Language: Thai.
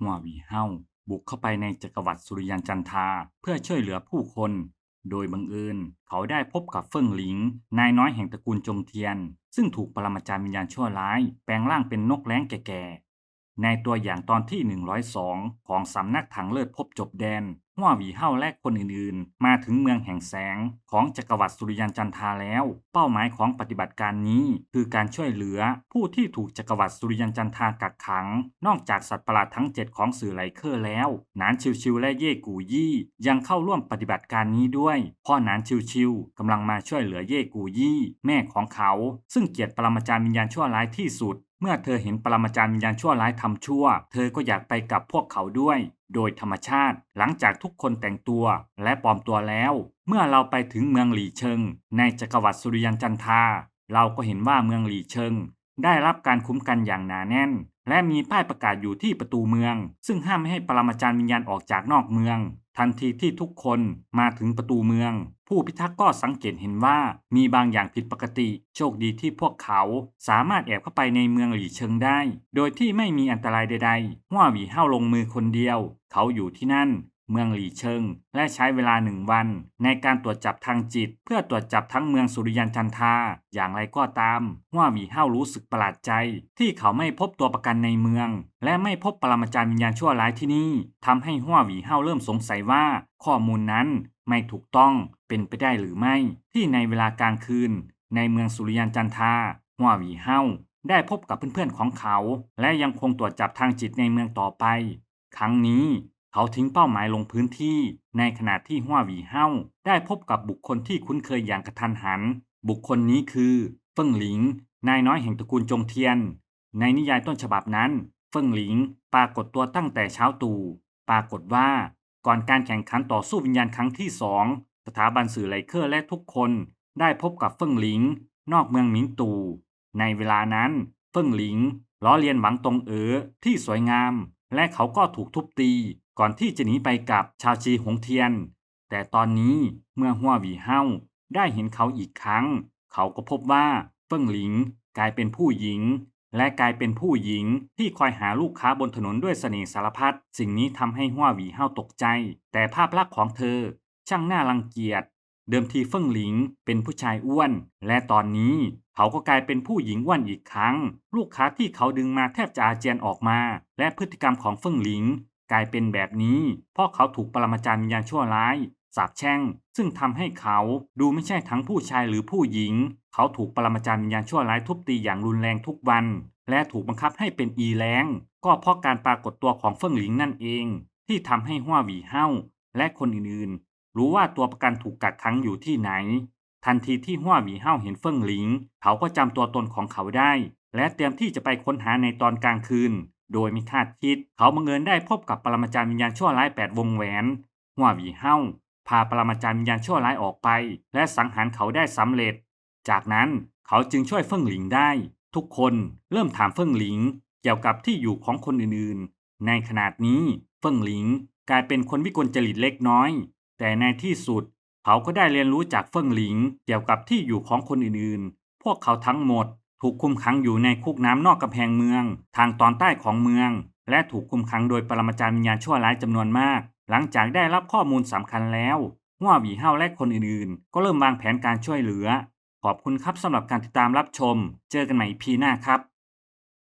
หัววีเฮาบุกเข้าไปในจักรวรรดิสุริยันจันทาเพื่อช่วยเหลือผู้คน โดยบังเอิญเขาได้พบกับเฟิ่งหลิง นายน้อยแห่งตระกูลจงเทียน ซึ่งถูกปรมาจารย์วิญญาณชั่วร้าย แปลงร่างเป็นนกแร้งแก่ ในตัวอย่างตอนที่ 102 ของสำนักถังเลิศพบจบแดนหัววีเฮาและคนอื่นๆ มาถึงเมืองแห่งแสงของจักรวรรดิสุริยันจันทาแล้ว เป้าหมายของปฏิบัติการนี้คือการช่วยเหลือผู้ที่ถูกจักรวรรดิสุริยันจันทากักขัง นอกจากสัตว์ประหลาดทั้ง 7 ของสื่อไลเคอร์แล้ว นานชิวๆและเย่กูยี่ยังเข้าร่วมปฏิบัติการนี้ด้วยเพ่อหนานชิวๆกำลังมาช่วยเหลือเย่กูยี่ แม่ของเขา ซึ่งเกลียดปรมาจารย์วิญญาณชั่วร้ายที่สุด เมื่อเธอเห็นปรมาจารย์วิญญาณชั่วร้ายทำชั่ว เธอก็อยากไปกับพวกเขาด้วย โดยธรรมชาติ หลังจากทุกคนแต่งตัวและปลอมตัวแล้ว เมื่อเราไปถึงเมืองหลีเชิง ในจักรวรรดิสุริยันจันทา เราก็เห็นว่าเมืองหลีเชิง ได้รับการคุ้มกันอย่างหนาแน่น และมีป้ายประกาศอยู่ที่ประตูเมือง ซึ่งห้ามไม่ให้ปรมาจารย์วิญญาณออกจากนอกเมือง ทันทีที่ทุกคนมาถึงประตูเมือง ผู้พิทักษ์ก็สังเกตเห็นว่ามีบางอย่างผิดปกติ โชคดีที่พวกเขาสามารถแอบเข้าไปในเมืองหลีเชิงได้ โดยที่ไม่มีอันตรายใดๆหัวหวีเห้าลงมือคนเดียว เขาอยู่ที่นั่น เมืองหลี่เชิง และใช้เวลาหนึ่งวัน ในการตรวจจับทางจิต เพื่อตรวจจับทั้งเมืองสุริยันจันทา อย่างไรก็ตามหัวหวีเห้ารู้สึกประหลาดใจ ที่เขาไม่พบตัวประกันในเมือง และไม่พบปรมาจารย์วิญญาณชั่วร้ายที่นี่ทำให้หัวหวีเห้าเริ่มสงสัยว่า ข้อมูลนั้นไม่ถูกต้องเป็นไปได้หรือไม่ ที่ในเวลากลางคืน ในเมืองสุริยันจันทาหัวหวีเห้าได้พบกับเพื่อนๆของเขา และยังคงตรวจจับทางจิตในเมืองต่อไป ครั้งนี้ เขาทิ้งเป้าหมายลงพื้นที่ ในขณะที่หัวหวีเฮ้าได้พบกับบุคคลที่คุ้นเคยอย่างกระทันหัน บุคคลนี้คือเฟิ่งหลิง นายน้อยแห่งตระกูลจงเทียน ในนิยายต้นฉบับนั้น เฟิ่งหลิงปรากฏตัวตั้งแต่เช้าตู่ ปรากฏว่า ก่อนการแข่งขันต่อสู้วิญญาณครั้งที่สองสถาบันสื่อไลเคอร์และทุกคนได้พบกับเฟิ่งหลิง นอกเมืองหมิงตูในเวลานั้นเฟิ่งหลิงล้อเลียนหวังตงเอ๋อที่สวยงาม และเขาก็ถูกทุบตีก่อนที่จะหนีไปกับชาวชีหงเทียน แต่ตอนนี้เมื่อหัวหวีเฮาได้เห็นเขาอีกครั้ง เขาก็พบว่าเฟิ่งหลิงกลายเป็นผู้หญิง และกลายเป็นผู้หญิงที่คอยหาลูกค้าบนถนนด้วยเสน่ห์สารพัดสิ่งนี้ทำให้หัวหวีเฮาตกใจ แต่ภาพลักษณ์ของเธอ ช่างน่ารังเกียจเดิมทีเฟิ่งหลิงเป็นผู้ชายอ้วน และตอนนี้เขาก็กลายเป็นผู้หญิงอ้วนอีกครั้ง ลูกค้าที่เขาดึงมาแทบจะอาเจียนออกมา และพฤติกรรมของเฟิ่งหลิง กลายเป็นแบบนี้ เพราะเขาถูกปรมาจารย์วิญญาณชั่วร้ายสาปแช่ง ซึ่งทำให้เขาดูไม่ใช่ทั้งผู้ชายหรือผู้หญิง เขาถูกปรมาจารย์วิญญาณชั่วร้ายทุบตีอย่างรุนแรงทุกวัน และถูกบังคับให้เป็นอีแรงก็เพราะการปรากฏตัวของเฟิ่งหลิงนั่นเอง ที่ทำให้หัวหวีเฮ้าและคนอื่นๆ รู้ว่าตัวประกันถูกกักขังอยู่ที่ไหน ทันทีที่หัวหวีเฮ้าเห็นเฟิ่งหลิง เขาก็จำตัวตนของเขาได้ และเตรียมที่จะไปค้นหาในตอนกลางคืน โดยม่คาดคิดเขาบังเอิญได้พบกับปรมาจารย์วิญญาณชั่วร้ายแปดวงแหวนหัววีเฮ้าพาปรมาจารย์วิญญาณชั่วร้ายออกไป และสังหารเขาได้สำเร็จ จากนั้นเขาจึงช่วยเฟิ่งหลิงได้ ทุกคนเริ่มถามเฟิ่งหลิง เกี่ยวกับที่อยู่ของคนอื่นๆ ในขณะนี้เฟิ่งหลิงกลายเป็นคนวิกลจริตเล็กน้อย แต่ในที่สุด เขาก็ได้เรียนรู้จากเฟิ่งหลิง เกี่ยวกับที่อยู่ของคนอื่นๆ พวกเขาทั้งหมด ถูกคุมขังอยู่ในคุกน้ำนอกกำแพงเมือง ทางตอนใต้ของเมือง และถูกคุมขังโดยปรมาจารย์วิญญาณชั่วร้ายจำนวนมาก หลังจากได้รับข้อมูลสำคัญแล้วหัวหวีเฮาและคนอื่นๆ ก็เริ่มวางแผนการช่วยเหลือ ขอบคุณครับสำหรับการติดตามรับชม เจอกันใหม่พีหน้าครับ